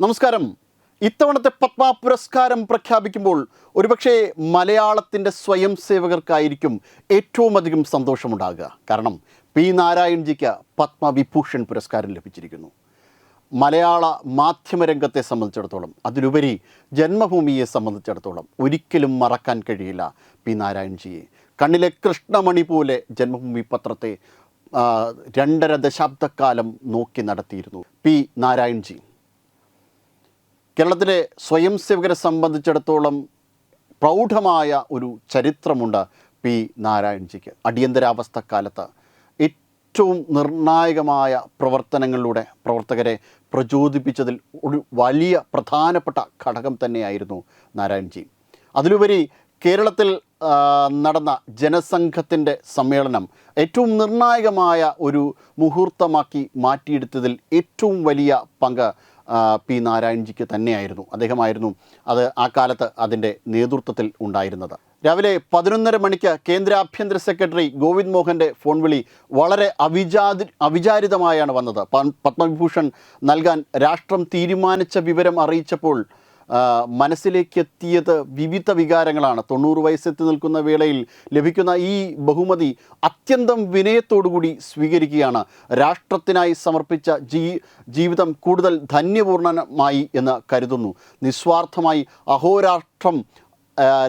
നമസ്കാരം. ഇത്തവണത്തെ പത്മ പുരസ്കാരം പ്രഖ്യാപിക്കുമ്പോൾ ഒരുപക്ഷെ മലയാളത്തിന്റെ സ്വയം സേവകർക്കായിരിക്കും ഏറ്റവും അധികം സന്തോഷമുണ്ടാകുക. കാരണം പി നാരായൺജിക്ക് പത്മവിഭൂഷൺ പുരസ്കാരം ലഭിച്ചിരിക്കുന്നു. മലയാള മാധ്യമരംഗത്തെ സംബന്ധിച്ചിടത്തോളം അതിലുപരി ജന്മഭൂമിയെ സംബന്ധിച്ചിടത്തോളം ഒരിക്കലും മറക്കാൻ കഴിയില്ല പി നാരായൺജിയെ. കണ്ണിലെ കൃഷ്ണമണി പോലെ ജന്മഭൂമി പത്രത്തെ രണ്ടര ദശാബ്ദക്കാലം നോക്കി നടത്തിയിരുന്നു പി നാരായൺജി. കേരളത്തിലെ സ്വയം സേവകരെ സംബന്ധിച്ചിടത്തോളം പ്രൗഢമായ ഒരു ചരിത്രമുണ്ട് പി നാരായൺജിക്ക്. അടിയന്തരാവസ്ഥ കാലത്ത് ഏറ്റവും നിർണായകമായ പ്രവർത്തനങ്ങളിലൂടെ പ്രവർത്തകരെ പ്രചോദിപ്പിച്ചതിൽ ഒരു വലിയ പ്രധാനപ്പെട്ട ഘടകം തന്നെയായിരുന്നു നാരായൺജി. അതിലുപരി കേരളത്തിൽ നടന്ന ജനസംഘത്തിന്റെ സമ്മേളനം ഏറ്റവും നിർണായകമായ ഒരു മുഹൂർത്തമാക്കി മാറ്റിയെടുത്തതിൽ ഏറ്റവും വലിയ പങ്ക് പി നാരായൺജിക്ക് തന്നെയായിരുന്നു. അദ്ദേഹമായിരുന്നു അത് ആ കാലത്ത് അതിന്റെ നേതൃത്വത്തിൽ ഉണ്ടായിരുന്നത്. രാവിലെ പതിനൊന്നര മണിക്ക് കേന്ദ്ര ആഭ്യന്തര സെക്രട്ടറി ഗോവിന്ദ് മോഹന്റെ ഫോൺ വിളി വളരെ അവിചാതി അവിചാരിതമായാണ് വന്നത്. പത്മവിഭൂഷൺ നൽകാൻ രാഷ്ട്രം തീരുമാനിച്ച വിവരം അറിയിച്ചപ്പോൾ മനസ്സിലേക്ക് എത്തിയത് വിവിധ വികാരങ്ങളാണ്. തൊണ്ണൂറ് വയസ്സെത്തി നിൽക്കുന്ന വേളയിൽ ലഭിക്കുന്ന ഈ ബഹുമതി അത്യന്തം വിനയത്തോടുകൂടി സ്വീകരിക്കുകയാണ്. രാഷ്ട്രത്തിനായി സമർപ്പിച്ച ജീ ജീവിതം കൂടുതൽ ധന്യപൂർണമായി എന്ന് കരുതുന്നു. നിസ്വാർത്ഥമായി അഹോരാഷ്ട്രം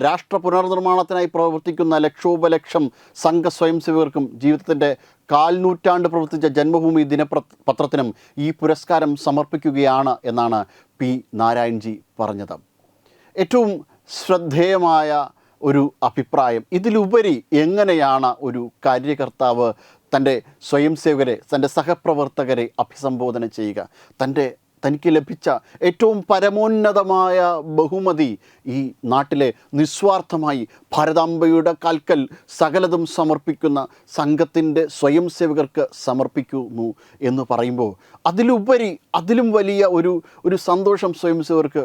രാഷ്ട്ര പുനർനിർമ്മാണത്തിനായി പ്രവർത്തിക്കുന്ന ലക്ഷോപലക്ഷം സംഘ സ്വയംസേവകർക്കും ജീവിതത്തിന്റെ കാൽനൂറ്റാണ്ട് പ്രവർത്തിച്ച ജന്മഭൂമി ദിനപ്ര പത്രത്തിനും ഈ പുരസ്കാരം സമർപ്പിക്കുകയാണ് എന്നാണ് പി നാരായൺജി പറഞ്ഞത്. ഏറ്റവും ശ്രദ്ധേയമായ ഒരു അഭിപ്രായം. ഇതിലുപരി എങ്ങനെയാണ് ഒരു കാര്യകർത്താവ് തന്റെ സ്വയംസേവകരെ തന്റെ സഹപ്രവർത്തകരെ അഭിസംബോധന ചെയ്യുക? തന്റെ തനിക്ക് ലഭിച്ച ഏറ്റവും പരമോന്നതമായ ബഹുമതി ഈ നാട്ടിലെ നിസ്വാർത്ഥമായി ഭാരതാംബയുടെ കാൽക്കൽ സകലതും സമർപ്പിക്കുന്ന സംഘത്തിന്റെ സ്വയം സേവകർക്ക് സമർപ്പിക്കുന്നു എന്ന് പറയുമ്പോൾ അതിലുപരി അതിലും വലിയ ഒരു ഒരു സന്തോഷം സ്വയം സേവകർക്ക്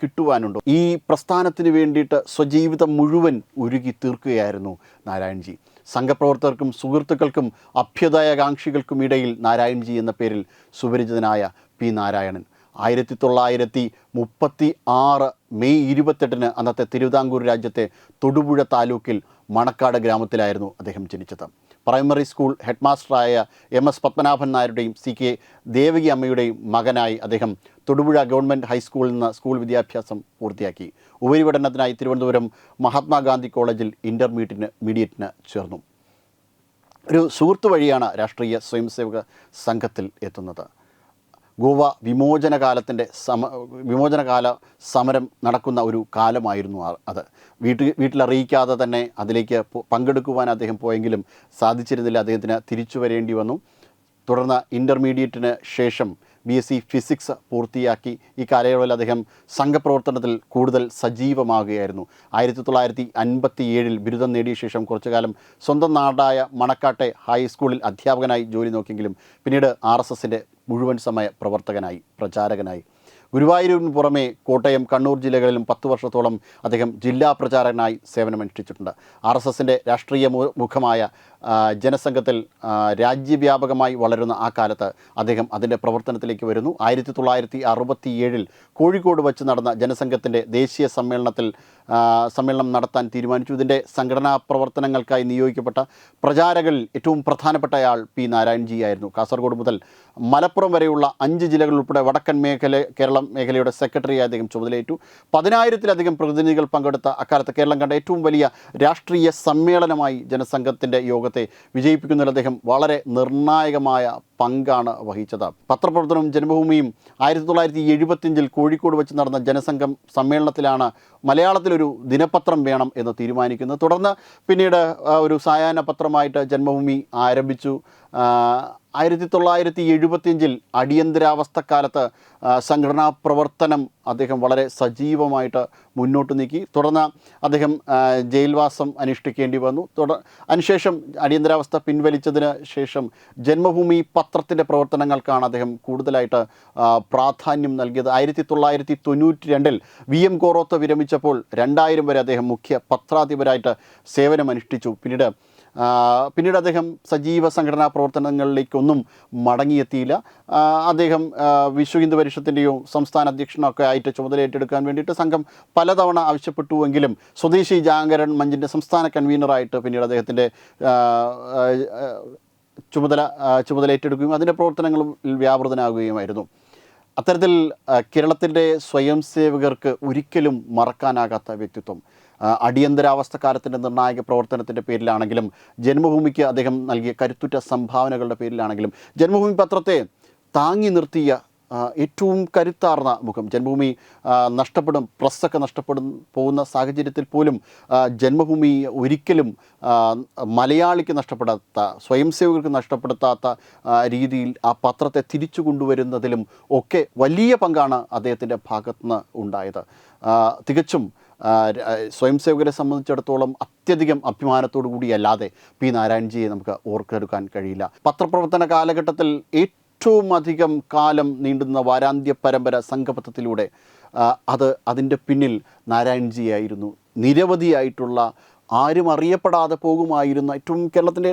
കിട്ടുവാനുണ്ടോ? ഈ പ്രസ്ഥാനത്തിന് വേണ്ടിയിട്ട് സ്വജീവിതം മുഴുവൻ ഉരുകി തീർക്കുകയായിരുന്നു നാരായൺജി. സംഘപ്രവർത്തകർക്കും സുഹൃത്തുക്കൾക്കും അഭ്യുദയകാംക്ഷികൾക്കും ഇടയിൽ നാരായൺജി എന്ന പേരിൽ സുപരിചിതനായ പി നാരായണൻ. ആയിരത്തി തൊള്ളായിരത്തി മുപ്പത്തി ആറ് മെയ് ഇരുപത്തെട്ടിന് അന്നത്തെ തിരുവിതാംകൂർ രാജ്യത്തെ തൊടുപുഴ താലൂക്കിൽ മണക്കാട് ഗ്രാമത്തിലായിരുന്നു അദ്ദേഹം ജനിച്ചത്. പ്രൈമറി സ്കൂൾ ഹെഡ്മാസ്റ്ററായ എം എസ് പത്മനാഭൻ നായരുടെയും സി കെ ദേവകി അമ്മയുടെയും മകനായി അദ്ദേഹം തൊടുപുഴ ഗവൺമെന്റ് ഹൈസ്കൂളിൽ നിന്ന് സ്കൂൾ വിദ്യാഭ്യാസം പൂർത്തിയാക്കി. ഉപരിപഠനത്തിനായി തിരുവനന്തപുരം മഹാത്മാഗാന്ധി കോളേജിൽ ഇന്റർമീഡിയറ്റിന് മീഡിയറ്റിന് ചേർന്നു. ഒരു സുഹൃത്തു വഴിയാണ് രാഷ്ട്രീയ സ്വയംസേവക സംഘത്തിൽ എത്തുന്നത്. ഗോവ വിമോചന കാലത്തിന്റെ സമ വിമോചനകാല സമരം നടക്കുന്ന ഒരു കാലമായിരുന്നു അത്. വീട്ടിൽ വീട്ടിലറിയിക്കാതെ തന്നെ അതിലേക്ക് പങ്കെടുക്കുവാൻ അദ്ദേഹം പോയെങ്കിലും സാധിച്ചിരുന്നില്ല. അദ്ദേഹത്തിന് തിരിച്ചു വരേണ്ടി വന്നു. തുടർന്ന് ഇന്റർമീഡിയറ്റിന് ശേഷം ബി എസ് സി ഫിസിക്സ് പൂർത്തിയാക്കി. ഈ കാലയളവിൽ അദ്ദേഹം സംഘപ്രവർത്തനത്തിൽ കൂടുതൽ സജീവമാകുകയായിരുന്നു. ആയിരത്തി തൊള്ളായിരത്തി അൻപത്തി ഏഴിൽ ബിരുദം നേടിയ ശേഷം കുറച്ചു കാലം സ്വന്തം നാടായ മണക്കാട്ടെ ഹൈസ്കൂളിൽ അധ്യാപകനായി ജോലി നോക്കിയെങ്കിലും പിന്നീട് ആർ എസ് എസിന്റെ മുഴുവൻ സമയ പ്രവർത്തകനായി പ്രചാരകനായി. ഗുരുവായൂരിന് പുറമെ കോട്ടയം കണ്ണൂർ ജില്ലകളിലും പത്ത് വർഷത്തോളം അദ്ദേഹം ജില്ലാ പ്രചാരകനായി സേവനമനുഷ്ഠിച്ചിട്ടുണ്ട്. ആർ എസ് എസിന്റെ രാഷ്ട്രീയ മുഖമായ ജനസംഘത്തിൽ രാജ്യവ്യാപകമായി വളരുന്ന ആ കാലത്ത് അദ്ദേഹം അതിന്റെ പ്രവർത്തനത്തിലേക്ക് വരുന്നു. ആയിരത്തി തൊള്ളായിരത്തി അറുപത്തി ഏഴിൽ കോഴിക്കോട് വച്ച് നടന്ന ജനസംഘത്തിന്റെ ദേശീയ സമ്മേളനത്തിൽ സമ്മേളനം നടത്താൻ തീരുമാനിച്ചു. ഇതിന്റെ സംഘടനാ പ്രവർത്തനങ്ങൾക്കായി നിയോഗിക്കപ്പെട്ട പ്രചാരകളിൽ ഏറ്റവും പ്രധാനപ്പെട്ടയാൾ പി നാരായൺജി ആയിരുന്നു കാസർഗോഡ് മുതൽ മലപ്പുറം വരെയുള്ള അഞ്ച് ജില്ലകൾ ഉൾപ്പെടെ വടക്കൻ മേഖല കേരളം മേഖലയുടെ സെക്രട്ടറിയായി അദ്ദേഹം ചുമതലയേറ്റു. പതിനായിരത്തിലധികം പ്രതിനിധികൾ പങ്കെടുത്ത അക്കാലത്ത് കേരളം കണ്ട ഏറ്റവും വലിയ രാഷ്ട്രീയ സമ്മേളനമായി ജനസംഘത്തിന്റെ യോഗത്തെ വിജയിപ്പിക്കുന്നതിൽ അദ്ദേഹം വളരെ നിർണായകമായ പങ്കാണ് വഹിച്ചത്. പത്രപ്രവർത്തനവും ജന്മഭൂമിയും ആയിരത്തി തൊള്ളായിരത്തി എഴുപത്തിയഞ്ചിൽ കോഴിക്കോട് വെച്ച് നടന്ന ജനസംഘം സമ്മേളനത്തിലാണ് മലയാളത്തിലൊരു ദിനപത്രം വേണം എന്ന് തീരുമാനിക്കുന്നത്. തുടർന്ന് പിന്നീട് ഒരു സായാഹ്ന പത്രമായിട്ട് ജന്മഭൂമി ആരംഭിച്ചു. ആയിരത്തി തൊള്ളായിരത്തി എഴുപത്തിയഞ്ചിൽ അടിയന്തരാവസ്ഥക്കാലത്ത് സംഘടനാ പ്രവർത്തനം അദ്ദേഹം വളരെ സജീവമായിട്ട് മുന്നോട്ട് നീക്കി. തുടർന്ന് അദ്ദേഹം ജയിൽവാസം അനുഷ്ഠിക്കേണ്ടി വന്നു. തുടർ അതിനുശേഷം അടിയന്തരാവസ്ഥ പിൻവലിച്ചതിന് ശേഷം ജന്മഭൂമി പത്രത്തിന്റെ പ്രവർത്തനങ്ങൾക്കാണ് അദ്ദേഹം കൂടുതലായിട്ട് പ്രാധാന്യം നൽകിയത്. ആയിരത്തി തൊള്ളായിരത്തി തൊണ്ണൂറ്റി രണ്ടിൽ വി എം കോറോത്ത് വിരമിച്ചപ്പോൾ രണ്ടായിരം വരെ അദ്ദേഹം മുഖ്യ പത്രാധിപരായിട്ട് സേവനമനുഷ്ഠിച്ചു. പിന്നീട് ആ, പിന്നീട് അദ്ദേഹം സജീവ സംഘടനാ പ്രവർത്തനങ്ങളിലേക്കൊന്നും മടങ്ങിയെത്തിയില്ല. അദ്ദേഹം വിശ്വ ഹിന്ദു പരിഷത്തിന്റെയോ സംസ്ഥാന അധ്യക്ഷനൊക്കെ ആയിട്ട് ചുമതല ഏറ്റെടുക്കാൻ വേണ്ടിയിട്ട് സംഘം പലതവണ ആവശ്യപ്പെട്ടുവെങ്കിലും സ്വദേശി ജാങ്കരൺ മഞ്ചിന്റെ സംസ്ഥാന കൺവീനറായിട്ട് പിന്നീട് അദ്ദേഹത്തിന്റെ ചുമതല ചുമതല ഏറ്റെടുക്കുകയും അതിന്റെ പ്രവർത്തനങ്ങളും വ്യാപൃതനാകുകയുമായിരുന്നു. അത്തരത്തിൽ കേരളത്തിന്റെ സ്വയം സേവകർക്ക് ഒരിക്കലും മറക്കാനാകാത്ത വ്യക്തിത്വം. ആ, അടിയന്തരാവസ്ഥ കാലത്തിന്റെ നിർണായക പ്രവർത്തനത്തിന്റെ പേരിലാണെങ്കിലും ജന്മഭൂമിക്ക് അദ്ദേഹം നൽകിയ കരുത്തുറ്റ സംഭാവനകളുടെ പേരിലാണെങ്കിലും ജന്മഭൂമി പത്രത്തെ താങ്ങി നിർത്തിയ ഏറ്റവും കരുത്താർന്ന മുഖം. ജന്മഭൂമി നഷ്ടപ്പെടും പ്രസ്സൊക്കെ നഷ്ടപ്പെടും പോകുന്ന സാഹചര്യത്തിൽ പോലും ജന്മഭൂമി ഒരിക്കലും മലയാളിക്ക് നഷ്ടപ്പെടാത്ത സ്വയം സേവകർക്ക് നഷ്ടപ്പെടുത്താത്ത രീതിയിൽ ആ പത്രത്തെ തിരിച്ചു കൊണ്ടുവരുന്നതിലും ഒക്കെ വലിയ പങ്കാണ് അദ്ദേഹത്തിന്റെ ഭാഗത്തുനിന്ന് ഉണ്ടായത്. തികച്ചും സ്വയംസേവകരെ സംബന്ധിച്ചിടത്തോളം അത്യധികം അഭിമാനത്തോടു കൂടിയല്ലാതെ പി. നാരായൺജിയെ നമുക്ക് ഓർക്കെടുക്കാൻ കഴിയില്ല. പത്രപ്രവർത്തന കാലഘട്ടത്തിൽ ഏറ്റവും അധികം കാലം നീണ്ടുന്ന വാരാന്ത്യ പരമ്പര സംഘപഥത്തിലൂടെ അത് അതിന്റെ പിന്നിൽ നാരായൺജി നാരായൺജിയായിരുന്നു. നിരവധിയായിട്ടുള്ള ആരും അറിയപ്പെടാതെ പോകുമായിരുന്ന ഏറ്റവും കേരളത്തിന്റെ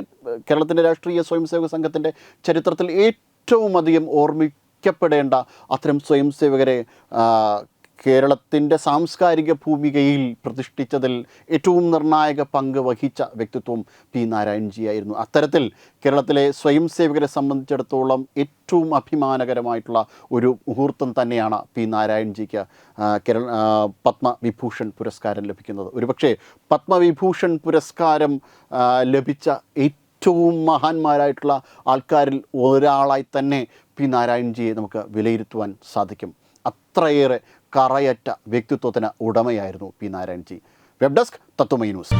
കേരളത്തിന്റെ രാഷ്ട്രീയ സ്വയംസേവക സംഘത്തിന്റെ ചരിത്രത്തിൽ ഏറ്റവും അധികം ഓർമ്മിക്കപ്പെടേണ്ട അത്തരം സ്വയം സേവകരെ ആ, കേരളത്തിന്റെ സാംസ്കാരിക ഭൂമികയിൽ പ്രതിഷ്ഠിച്ചതിൽ ഏറ്റവും നിർണായക പങ്ക് വഹിച്ച വ്യക്തിത്വം പി നാരായൺജിയായിരുന്നു അത്തരത്തിൽ കേരളത്തിലെ സ്വയം സേവകരെ സംബന്ധിച്ചിടത്തോളം ഏറ്റവും അഭിമാനകരമായിട്ടുള്ള ഒരു മുഹൂർത്തം തന്നെയാണ് പി നാരായൺജിക്ക് കേരള പത്മവിഭൂഷൺ പുരസ്കാരം ലഭിക്കുന്നത്. ഒരുപക്ഷെ പത്മവിഭൂഷൺ പുരസ്കാരം ലഭിച്ച ഏറ്റവും മഹാന്മാരായിട്ടുള്ള ആൾക്കാരിൽ ഒരാളായി തന്നെ പി നാരായൺജിയെ നമുക്ക് വിലയിരുത്തുവാൻ സാധിക്കും. അത്രയേറെ കറയറ്റ വ്യക്തിത്വത്തിന് ഉടമയായിരുന്നു P Narayanji. Web desk Tatwamayi news.